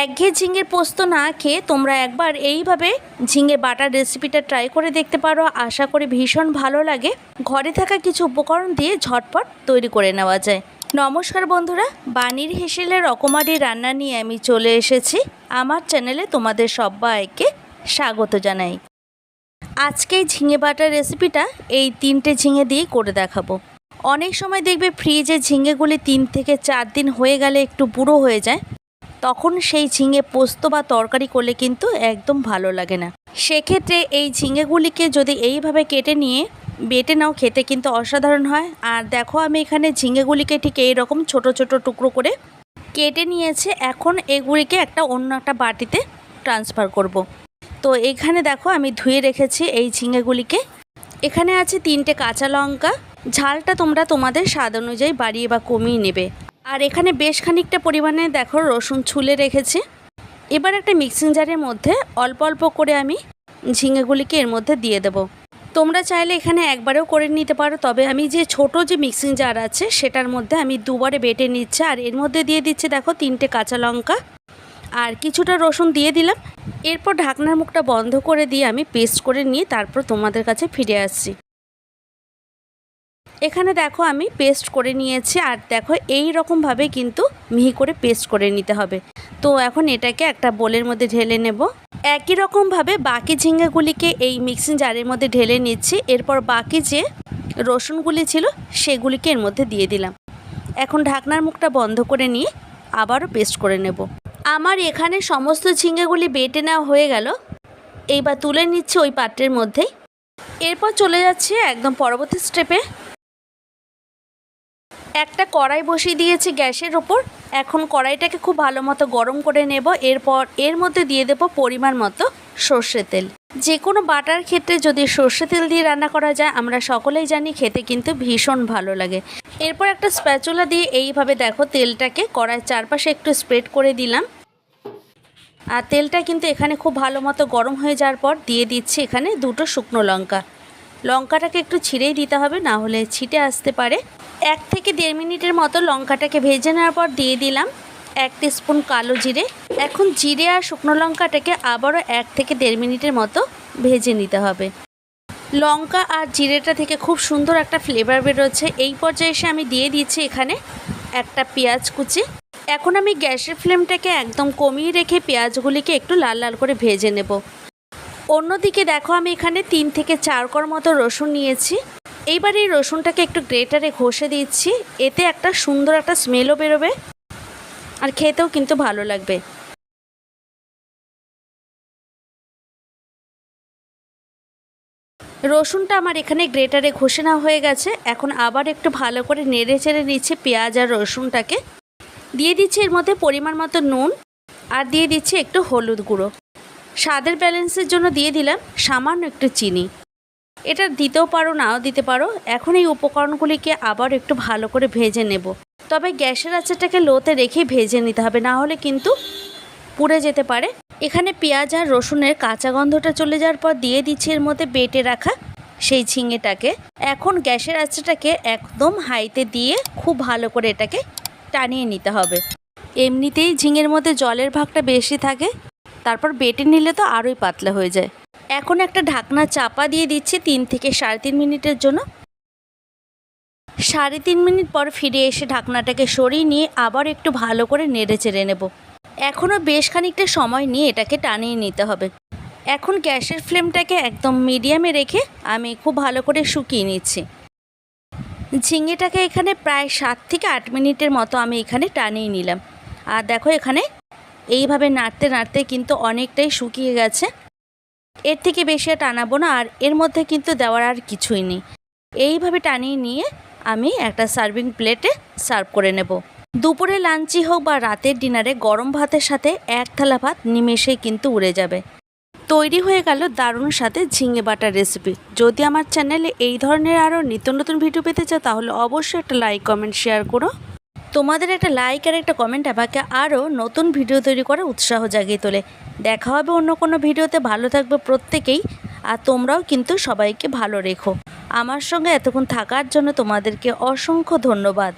একঘেয়ে ঝিঙের পোস্ত না খেয়ে তোমরা একবার এইভাবে ঝিঙে বাটার রেসিপিটা ট্রাই করে দেখতে পারো। আশা করি ভীষণ ভালো লাগে। ঘরে থাকা কিছু উপকরণ দিয়ে ঝটপট তৈরি করে নেওয়া যায়। নমস্কার বন্ধুরা, বানির হেসেলের রকমারি রান্না নিয়ে আমি চলে এসেছি। আমার চ্যানেলে তোমাদের সবাইকে স্বাগত জানাই। আজকে ঝিঙে বাটার রেসিপিটা এই তিনটে ঝিঙে দিয়েই করে দেখাবো। অনেক সময় দেখবে ফ্রিজে ঝিঙেগুলি তিন থেকে চার দিন হয়ে গেলে একটু বুড়ো হয়ে যায়। তখন সেই ঝিঙে পোস্ত বা তরকারি করলে কিন্তু একদম ভালো লাগে না। সেক্ষেত্রে এই ঝিঙেগুলিকে যদি এইভাবে কেটে নিয়ে, বেটে নাও, খেতে কিন্তু অসাধারণ হয়। আর দেখো আমি এখানে ঝিঙেগুলিকে ঠিক এই রকম ছোট ছোট টুকরো করে কেটে নিয়েছে। এখন এগুলিকে একটা অন্য একটা বাটিতে ট্রান্সফার করব। তো এখানে দেখো আমি ধুয়ে রেখেছি এই ঝিঙেগুলিকে। এখানে আছে তিনটে কাঁচা লঙ্কা। ঝালটা তোমরা তোমাদের স্বাদ অনুযায়ী বাড়িয়ে বা কমিয়ে নেবে। আর এখানে বেশ খানিকটা পরিমাণে দেখো রসুন ছুলে রেখেছি। এবার একটা মিক্সিং জারের মধ্যে অল্প অল্প করে আমি ঝিঙেগুলিকে এর মধ্যে দিয়ে দেব। তোমরা চাইলে এখানে একবারেও করে নিতে পারো, তবে আমি যে ছোট যে মিক্সিং জার আছে সেটার মধ্যে আমি দুবারে বেটে নিচ্ছি। আর এর মধ্যে দিয়ে দিচ্ছি দেখো তিনটে কাঁচা লঙ্কা আর কিছুটা রসুন দিয়ে দিলাম। এরপর ঢাকনার মুখটা বন্ধ করে দিয়ে আমি পেস্ট করে নিয়ে তারপর তোমাদের কাছে ফিরে আসছি। এখানে দেখো আমি পেস্ট করে নিয়েছি আর দেখো এই রকমভাবে কিন্তু মিহি করে পেস্ট করে নিতে হবে। তো এখন এটাকে একটা বোলের মধ্যে ঢেলে নেব। একই রকমভাবে বাকি ঝিঙ্গাগুলিকে এই মিক্সিং জারের মধ্যে ঢেলে নিচ্ছি। এরপর বাকি যে রসুনগুলি ছিল সেগুলিকে এর মধ্যে দিয়ে দিলাম। এখন ঢাকনার মুখটা বন্ধ করে নিয়ে আবারও পেস্ট করে নেব। আমার এখানে সমস্ত ঝিঙ্গাগুলি বেটে নেওয়া হয়ে গেল। এইবার তুলে নিচ্ছে ওই পাত্রের মধ্যেই। এরপর চলে যাচ্ছে একদম পরবর্তী স্টেপে একটা কড়াই বসিয়ে দিয়েছি গ্যাসের ওপর। এখন কড়াইটাকে খুব ভালো মতো গরম করে নেব। এরপর এর মধ্যে দিয়ে দেবো পরিমাণ মতো সর্ষে তেল। যে কোনো বাটার ক্ষেত্রে যদি সর্ষে তেল দিয়ে রান্না করা যায়, আমরা সকলেই জানি খেতে কিন্তু ভীষণ ভালো লাগে। এরপর একটা স্প্যাচুলা দিয়ে এইভাবে দেখো তেলটাকে কড়াইয়ের চারপাশে একটু স্প্রেড করে দিলাম। আর তেলটা কিন্তু এখানে খুব ভালো মতো গরম হয়ে যাওয়ার পর দিয়ে দিচ্ছি এখানে দুটো শুকনো লঙ্কা। লঙ্কাটাকে একটু ছিঁড়েই দিতে হবে, না হলে ছিটে আসতে পারে। এক থেকে দেড় মিনিটের মতো লঙ্কাটাকে ভেজে নেওয়ার পর দিয়ে দিলাম এক স্পুন কালো জিরে। এখন জিরে আর শুকনো লঙ্কাটাকে আবারও এক থেকে দেড় মিনিটের মতো ভেজে নিতে হবে। লঙ্কা আর জিরেটা থেকে খুব সুন্দর একটা ফ্লেভার বেরোচ্ছে এই পর্যায়ে এসে আমি দিয়ে দিচ্ছি এখানে একটা পেঁয়াজ কুচি। এখন আমি গ্যাসের ফ্লেমটাকে একদম কমিয়ে রেখে পেঁয়াজগুলিকে একটু লাল লাল করে ভেজে নেব। অন্যদিকে দেখো আমি এখানে তিন থেকে চার কর মতো রসুন নিয়েছি। এইবার এই রসুনটাকে একটু গ্রেটারে ঘষে দিচ্ছি। এতে একটা সুন্দর একটা স্মেলও বেরোবে আর খেতেও কিন্তু ভালো লাগবে। রসুনটা আমার এখানে গ্রেটারে ঘষে নেওয়া হয়ে গেছে। এখন আবার একটু ভালো করে নেড়ে চেড়ে নিচ্ছে পেঁয়াজ আর রসুনটাকে। দিয়ে দিচ্ছি এর মধ্যে পরিমাণ মতো নুন আর দিয়ে দিচ্ছি একটু হলুদ গুঁড়ো। স্বাদের ব্যালেন্সের জন্য দিয়ে দিলাম সামান্য একটু চিনি। এটা দিতেও পারো, নাও দিতে পারো। এখন এই উপকরণগুলিকে আবার একটু ভালো করে ভেজে নেব। তবে গ্যাসের আঁচটাকে লোতে রেখে ভেজে নিতে হবে, না হলে কিন্তু পুড়ে যেতে পারে। এখানে পেঁয়াজ আর রসুনের কাঁচা গন্ধটা চলে যাওয়ার পর দিয়ে দিচ্ছি এর মধ্যে বেটে রাখা সেই ঝিঙেটাকে। এখন গ্যাসের আঁচটাকে একদম হাইতে দিয়ে খুব ভালো করে এটাকে টানিয়ে নিতে হবে। এমনিতেই ঝিঙের মধ্যে জলের ভাগটা বেশি থাকে, তারপর বেটে নিলে তো আরোই পাতলা হয়ে যায়। এখন একটা ঢাকনা চাপা দিয়ে দিচ্ছি তিন থেকে সাড়ে তিন মিনিটের জন্য। সাড়ে তিন মিনিট পর ফিরে এসে ঢাকনাটাকে সরিয়ে নিয়ে আবার একটু ভালো করে নেড়ে চেড়ে নেব। এখনও বেশ খানিকটা সময় নিয়ে এটাকে টানিয়ে নিতে হবে। এখন গ্যাসের ফ্লেমটাকে একদম মিডিয়ামে রেখে আমি খুব ভালো করে শুকিয়ে নিচ্ছি। ঝিঙেটাকে এখানে প্রায় সাত থেকে আট মিনিটের মতো আমি এখানে টানিয়ে নিলাম। আর দেখো এখানে এইভাবে নাড়তে নাড়তে কিন্তু অনেকটাই শুকিয়ে গেছে। এর থেকে বেশি আর টানাবো না, আর এর মধ্যে কিন্তু দেওয়ার আর কিছুই নেই। এইভাবে টানিয়ে নিয়ে আমি একটা সার্ভিং প্লেটে সার্ভ করে নেব। দুপুরে লাঞ্চই হোক বা রাতের ডিনারে গরম ভাতের সাথে এক থালা ভাত নিমেষেই কিন্তু উড়ে যাবে। তৈরি হয়ে গেল দারুণ সাথে ঝিঙে বাটার রেসিপি। যদি আমার চ্যানেলে এই ধরনের আরও নিত্য নতুন ভিডিও পেতে চাও, তাহলে অবশ্যই একটা লাইক, কমেন্ট, শেয়ার করো। তোমাদের একটা লাইক আর একটা কমেন্ট আমাকে আরও নতুন ভিডিও তৈরি করে উৎসাহ জাগিয়ে তোলে। দেখা হবে অন্য কোনো ভিডিওতে। ভালো থাকবে প্রত্যেকেই। আর তোমরাও কিন্তু সবাইকে ভালো রেখো। আমার সঙ্গে এতক্ষণ থাকার জন্য তোমাদেরকে অসংখ্য ধন্যবাদ।